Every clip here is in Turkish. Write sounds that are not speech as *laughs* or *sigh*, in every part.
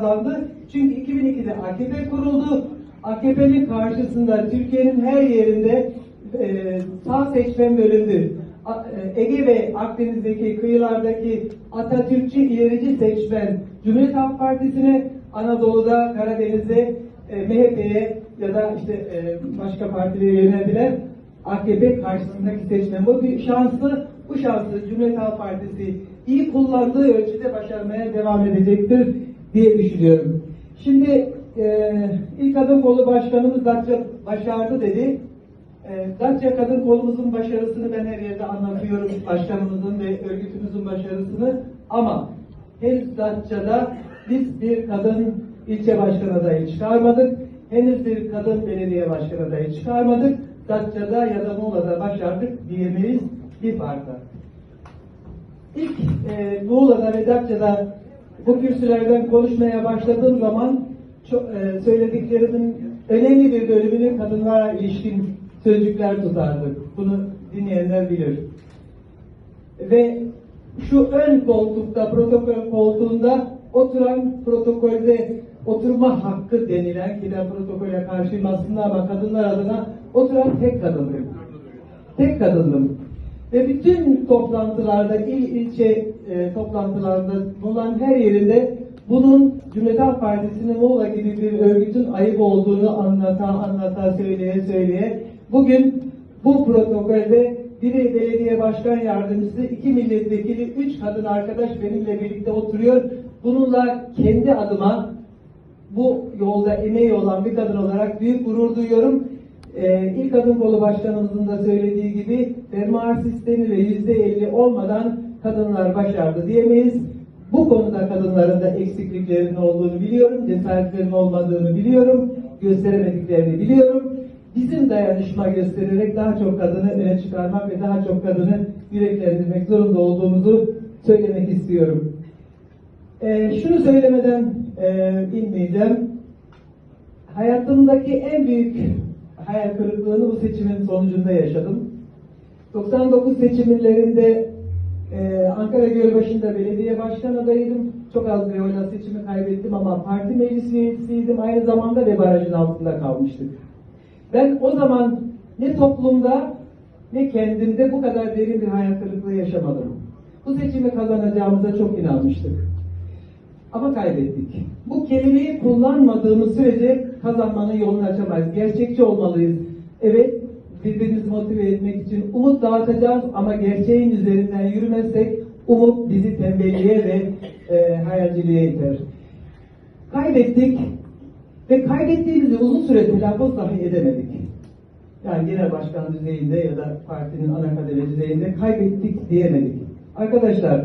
kazandı. Çünkü 2002'de AKP kuruldu. AKP'nin karşısında Türkiye'nin her yerinde e, sağ seçmen bölündü. E, Ege ve Akdeniz'deki kıyılardaki Atatürkçü ilerici seçmen Cumhuriyet Halk Partisi'ne, Anadolu'da, Karadeniz'de e, MHP'ye ya da işte e, başka partilere yöneldiler. AKP karşısındaki seçmen bu bir şanslı. Bu şansı Cumhuriyet Halk Partisi iyi kullandığı ölçüde başarmaya devam edecektir diye düşünüyorum. Şimdi e, ilk adım kolu başkanımız Datça başardı dedi. E, Datça kadın kolumuzun başarısını ben her yerde anlatıyorum. Başkanımızın ve örgütümüzün başarısını. Ama henüz Datça'da biz bir kadın ilçe başkan adayı çıkarmadık. Henüz bir kadın belediye başkan adayı çıkarmadık. Datça'da ya da Muğla'da başardık diyemeyiz bir farkla. İlk e, Muğla'da ve Datça'da bu kürsülerden konuşmaya başladığım zaman çok, e, söylediklerimin önemli bir bölümünü kadınlara ilişkin sözcükler tutardı. Bunu dinleyenler bilir. Ve şu ön koltukta, protokol koltuğunda oturan protokolde oturma hakkı denilen ki ben protokole karşıyım aslında ama kadınlar adına oturan tek kadındım. Tek kadındım. Ve bütün toplantılarda, il ilçe e, toplantılarında bulunan her yerinde bunun Cumhuriyet Partisi'nin Muğla gibi bir örgütün ayıp olduğunu anlata anlata söyleye söyleye bugün bu protokolde biri belediye başkan yardımcısı, iki milletvekili, üç kadın arkadaş benimle birlikte oturuyor. Bununla kendi adıma bu yolda emeği olan bir kadın olarak büyük gurur duyuyorum. İlk adım kolu başkanımızın da söylediği gibi fermuar sistemi ve yüzde elli olmadan kadınlar başardı diyemeyiz. Bu konuda kadınların da eksikliklerinin olduğunu biliyorum, cesaretlerinin olmadığını biliyorum, gösteremediklerini biliyorum. Bizim dayanışma göstererek daha çok kadını öne çıkarmak ve daha çok kadını yüreklendirmek zorunda olduğumuzu söylemek istiyorum. Ee, şunu söylemeden e, inmeyeceğim. Hayatımdaki en büyük hayal kırıklığını bu seçimin sonucunda yaşadım. 99 seçimlerinde e, Ankara Gölbaşı'nda belediye başkan adayıydım. Çok az bir oyla seçimi kaybettim ama parti meclis üyesiydim. Aynı zamanda ve barajın altında kalmıştık. Ben o zaman ne toplumda ne kendimde bu kadar derin bir hayal kırıklığı yaşamadım. Bu seçimi kazanacağımıza çok inanmıştık. Ama kaybettik. Bu kelimeyi kullanmadığımız sürece kazanmanın yolunu açamayız. Gerçekçi olmalıyız. Evet, birbirimizi motive etmek için umut dağıtacağız ama gerçeğin üzerinden yürümezsek umut bizi tembelliğe ve e, hayalciliğe iter. Kaybettik ve kaybettiğimizi uzun süre telaffuz dahi edemedik. Yani genel başkan düzeyinde ya da partinin ana kademe düzeyinde kaybettik diyemedik. Arkadaşlar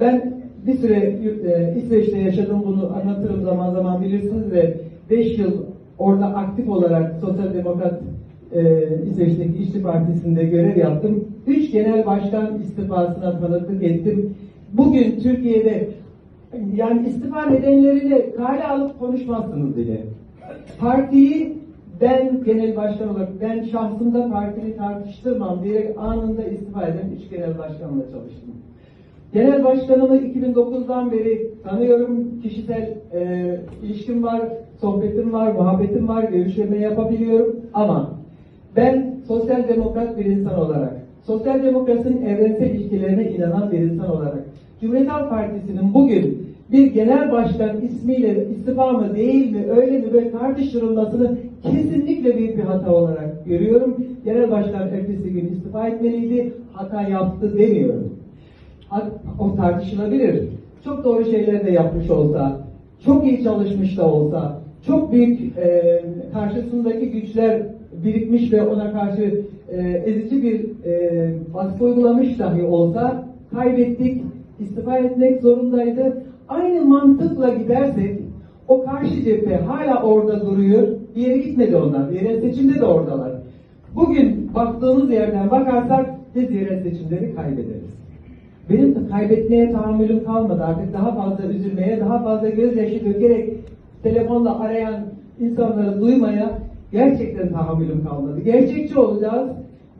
ben bir süre e, İsveç'te yaşadım bunu anlatırım zaman zaman bilirsiniz ve 5 yıl orada aktif olarak Sosyal Demokrat e, İsveç'teki İşçi Partisi'nde görev yaptım. Üç genel başkan istifasına tanıklık ettim. Bugün Türkiye'de yani istifa nedenlerini kale alıp konuşmazsınız bile. Partiyi ben genel başkan olarak ben şahsımda partini tartıştırmam diyerek anında istifa eden üç genel başkanla çalıştım. Genel başkanımı 2009'dan beri tanıyorum. Kişisel e, ilişkim var, sohbetim var, muhabbetim var, görüşme yapabiliyorum. Ama ben sosyal demokrat bir insan olarak, sosyal demokrasinin evrensel ilkelerine inanan bir insan olarak, Cumhuriyet Halk Partisi'nin bugün bir genel başkan ismiyle istifa mı değil mi öyle mi böyle tartıştırılmasını kesinlikle büyük bir hata olarak görüyorum. Genel başkan ertesi gün istifa etmeliydi, hata yaptı demiyorum. O tartışılabilir. Çok doğru şeyler de yapmış olsa, çok iyi çalışmış da olsa, çok büyük e, karşısındaki güçler birikmiş ve ona karşı e, ezici bir e, baskı uygulamış dahi olsa kaybettik, istifa etmek zorundaydı. Aynı mantıkla gidersek o karşı cephe hala orada duruyor. Bir yere gitmedi onlar. Yerel seçimde de oradalar. Bugün baktığımız yerden bakarsak biz yerel seçimleri kaybederiz. Benim kaybetmeye tahammülüm kalmadı artık daha fazla üzülmeye, daha fazla gözyaşı dökerek telefonla arayan insanları duymaya gerçekten tahammülüm kalmadı. Gerçekçi olacağız.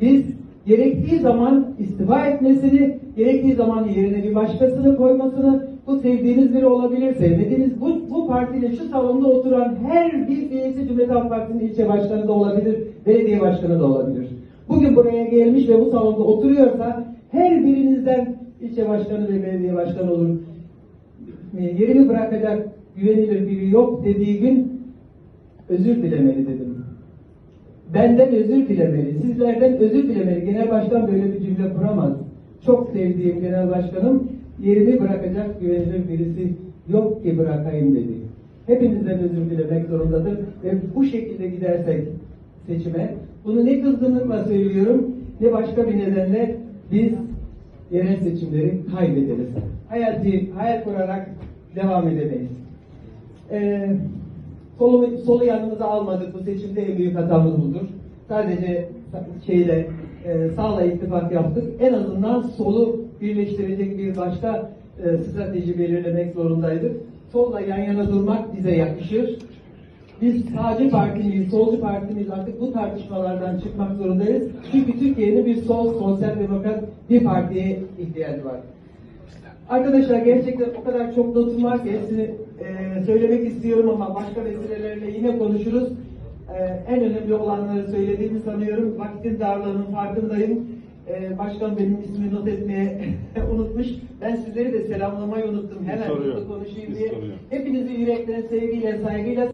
Biz gerektiği zaman istifa etmesini, gerektiği zaman yerine bir başkasını koymasını, bu sevdiğiniz biri olabilir, sevmediğiniz bu, bu partinin şu salonda oturan her bir üyesi Cumhuriyet Halk Partisi'nin ilçe başkanı da olabilir, belediye başkanı da olabilir. Bugün buraya gelmiş ve bu salonda oturuyorsa her birinizden ilçe başkanı ve belediye başkanı olur. E, Yerimi bırakacak güvenilir biri yok dediği gün özür dilemeli dedim. Benden özür dilemeli, sizlerden özür dilemeli. Genel başkan böyle bir cümle kuramaz. Çok sevdiğim genel başkanım yerimi bırakacak güvenilir birisi yok ki bırakayım dedi. Hepinizden özür dilemek zorundadır ve bu şekilde gidersek seçime, bunu ne kızgınlıkla söylüyorum ne başka bir nedenle biz yerel seçimleri kaybederiz. Hayati, hayal kurarak devam edemeyiz. Ee, solu, solu yanımıza almadık. Bu seçimde en büyük hatamız budur. Sadece şeyle e, sağla ittifak yaptık. En azından solu birleştirecek bir başka e, strateji belirlemek zorundaydık. Solla yan yana durmak bize yakışır. Biz sağcı parti miyiz, solcu parti miyiz artık bu tartışmalardan çıkmak zorundayız. Çünkü Türkiye'nin bir sol, sosyal demokrat bir partiye ihtiyacı var. Arkadaşlar gerçekten o kadar çok notum var ki hepsini e, söylemek istiyorum ama başka vesilelerle yine konuşuruz. E, en önemli olanları söylediğimi sanıyorum. Vaktin darlığının farkındayım. E, başkan benim ismimi not etmeye *laughs* unutmuş. Ben sizleri de selamlamayı unuttum. Hemen hızlı konuşayım diye. Hepinizi yürekten sevgiyle, saygıyla